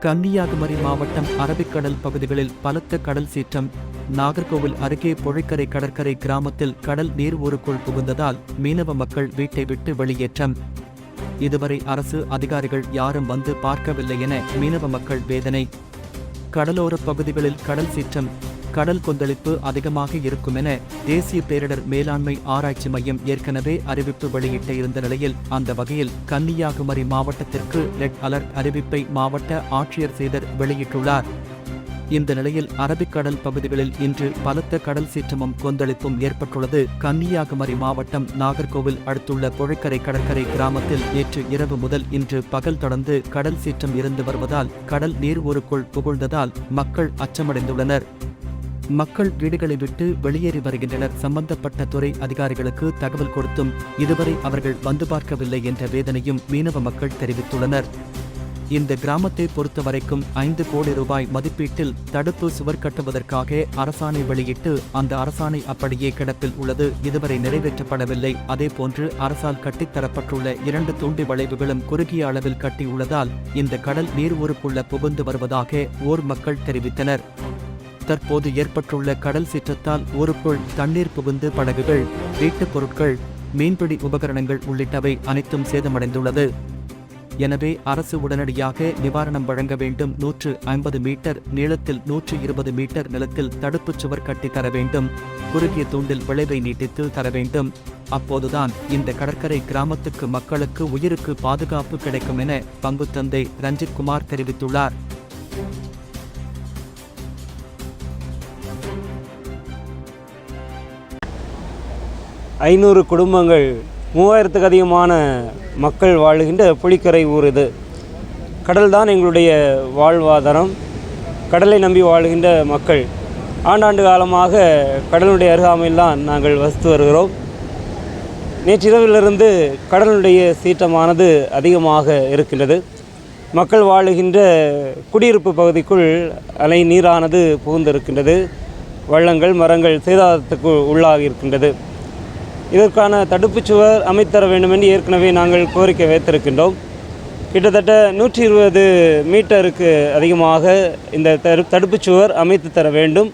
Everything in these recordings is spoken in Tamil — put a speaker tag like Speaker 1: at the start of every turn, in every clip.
Speaker 1: கன்னியாகுமரி மாவட்டம் அரபிக்கடல் பகுதிகளில் பலத்த கடல் சீற்றம். நாகர்கோவில் அருகே பொழைக்கரை கடற்கரை கிராமத்தில் கடல் நீர் ஊருக்குள் புகுந்ததால் மீனவ மக்கள் வீட்டை விட்டு வெளியேற்றம். இதுவரை அரசு அதிகாரிகள் யாரும் வந்து பார்க்கவில்லை என மீனவ மக்கள் வேதனை. கடலோர பகுதிகளில் கடல் சீற்றம். கடல் கொந்தளிப்பு அதிகமாக இருக்கும் என தேசிய பேரிடர் மேலாண்மை ஆராய்ச்சி மையம் ஏற்கனவே அறிவிப்பு வெளியிட்ட இருந்த நிலையில் அந்த வகையில் கன்னியாகுமரி மாவட்டத்திற்கு ரெட் அலர்ட் அறிவிப்பை மாவட்ட ஆட்சியர் சேதர் வெளியிட்டுள்ளார். இந்த நிலையில் அரபிக்கடல் பகுதிகளில் இன்று பலத்த கடல் சீற்றமும் கொந்தளிப்பும் ஏற்பட்டுள்ளது. கன்னியாகுமரி மாவட்டம் நாகர்கோவில் அடுத்துள்ள புழைக்கரை கடற்கரை கிராமத்தில் நேற்று இரவு முதல் இன்று பகல் தொடர்ந்து கடல் சீற்றம் இருந்து வருவதால் கடல் நீர் ஊருக்குள் புகழ்ந்ததால் மக்கள் அச்சமடைந்துள்ளனர். மக்கள் வீடுகளை விட்டு வெளியேறி வருகின்றனர். சம்பந்தப்பட்ட துறை அதிகாரிகளுக்கு தகவல் கொடுத்தும் இதுவரை அவர்கள் வந்து பார்க்கவில்லை என்ற வேதனையும் மீனவ மக்கள் தெரிவித்துள்ளனர். இந்த கிராமத்தை பொறுத்தவரைக்கும் ஐந்து கோடி ரூபாய் மதிப்பீட்டில் தடுப்பு சுவர் கட்டுவதற்காக அரசாணை வெளியிட்டு அந்த அரசாணை அப்படியே கிடப்பில் உள்ளது. இதுவரை நிறைவேற்றப்படவில்லை. அதேபோன்று அரசால் கட்டித்தரப்பட்டுள்ள இரண்டு தூண்டி வளைவுகளும் குறுகிய அளவில் கட்டியுள்ளதால் இந்த கடல் நீர் ஊருக்குள்ள புகுந்து வருவதாக ஓர் மக்கள் தெரிவித்தனர். தற்போது ஏற்பட்டுள்ள கடல் சீற்றத்தால் ஊருக்குள் தண்ணீர் புகுந்து படகுகள் வீட்டுப் பொருட்கள் மீன்பிடி உபகரணங்கள் உள்ளிட்டவை அனைத்தும் சேதமடைந்துள்ளது. எனவே அரசு உடனடியாக நிவாரணம் வழங்க வேண்டும். நூற்று ஐம்பது மீட்டர் நீளத்தில் நூற்று இருபது மீட்டர் நிலத்தில் தடுப்புச் சுவர் கட்டி தர வேண்டும். குறுகிய தூண்டில் விளைவை நீட்டித்து தர வேண்டும். அப்போதுதான் இந்த கடற்கரை கிராமத்துக்கு மக்களுக்கு உயிருக்கு பாதுகாப்பு கிடைக்கும் என பங்குத்தந்தை ரஞ்சித் குமார் தெரிவித்துள்ளார்.
Speaker 2: ஐநூறு குடும்பங்கள் மூவாயிரத்துக்கு அதிகமான மக்கள் வாழுகின்ற புலிக்கரை ஊர் இது. கடல் தான் எங்களுடைய வாழ்வாதாரம். கடலை நம்பி வாழுகின்ற மக்கள். ஆண்டாண்டு காலமாக கடலுடைய அருகாமையில் தான் நாங்கள் வசித்து வருகிறோம். நேற்றிரவிலிருந்து கடலுடைய சீற்றமானது அதிகமாக இருக்கின்றது. மக்கள் வாழுகின்ற குடியிருப்பு பகுதிக்குள் அலை நீரானது புகுந்திருக்கின்றது. வள்ளங்கள் மரங்கள் சேதாரத்துக்கு உள்ளாகி இருக்கின்றது இதற்கான தடுப்புச் சுவர் அமைத்தர வேண்டும் என்று ஏற்கனவே நாங்கள் கோரிக்கை வைத்திருக்கின்றோம். கிட்டத்தட்ட நூற்றி இருபது மீட்டருக்கு அதிகமாக இந்த தடு தடுப்புச் சுவர் அமைத்து தர வேண்டும்.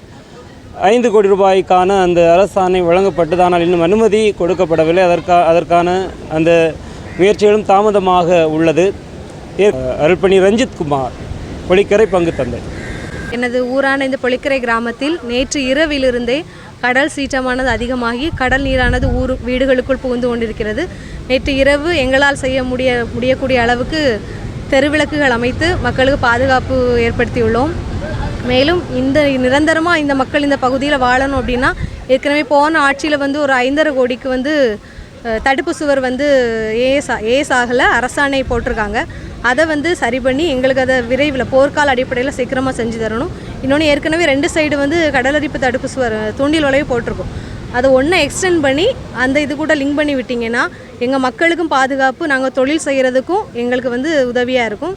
Speaker 2: ஐந்து கோடி ரூபாய்க்கான அந்த அரசாணை வழங்கப்பட்டது. ஆனால் இன்னும் அனுமதி கொடுக்கப்படவில்லை. அதற்கா அதற்கான அந்த முயற்சிகளும் தாமதமாக உள்ளது. அருள்பணி ரஞ்சித் குமார் பொலிக்கரை பங்கு தந்தை.
Speaker 3: எனது ஊரான இந்த பொலிக்கரை கிராமத்தில் நேற்று இரவிலிருந்தே கடல் சீற்றமானது அதிகமாகி கடல் நீரானது ஊர் வீடுகளுக்குள் புகுந்து கொண்டிருக்கிறது. நேற்று இரவு எங்களால் செய்ய முடிய முடியக்கூடிய அளவுக்கு தெருவிளக்குகள் அமைத்து மக்களுக்கு பாதுகாப்பு ஏற்படுத்தியுள்ளோம். மேலும் இந்த நிரந்தரமாக இந்த மக்கள் இந்த பகுதியில் வாழணும் அப்படின்னா ஏற்கனவே போன ஆட்சியில் வந்து ஒரு ஐந்தரை கோடிக்கு வந்து தடுப்பு சுவர் வந்து ஏஎஸ் ஏஎஸ் ஆகலை அரசாணை போட்டிருக்காங்க. அதை வந்து சரி பண்ணி எங்களுக்கு அதை விரைவில் போர்க்கால அடிப்படையில் சீக்கிரமாக செஞ்சு தரணும். இன்னொன்று ஏற்கனவே ரெண்டு சைடு வந்து கடலரிப்பு தடுப்பு சுவர் தூண்டில் வளைவு போட்டிருக்கோம். அதை ஒன்றை எக்ஸ்டெண்ட் பண்ணி அந்த இது கூட லிங்க் பண்ணி விட்டிங்கன்னா எங்கள் மக்களுக்கும் பாதுகாப்பு நாங்கள் தொழில் செய்கிறதுக்கும் எங்களுக்கு வந்து உதவியாக இருக்கும்.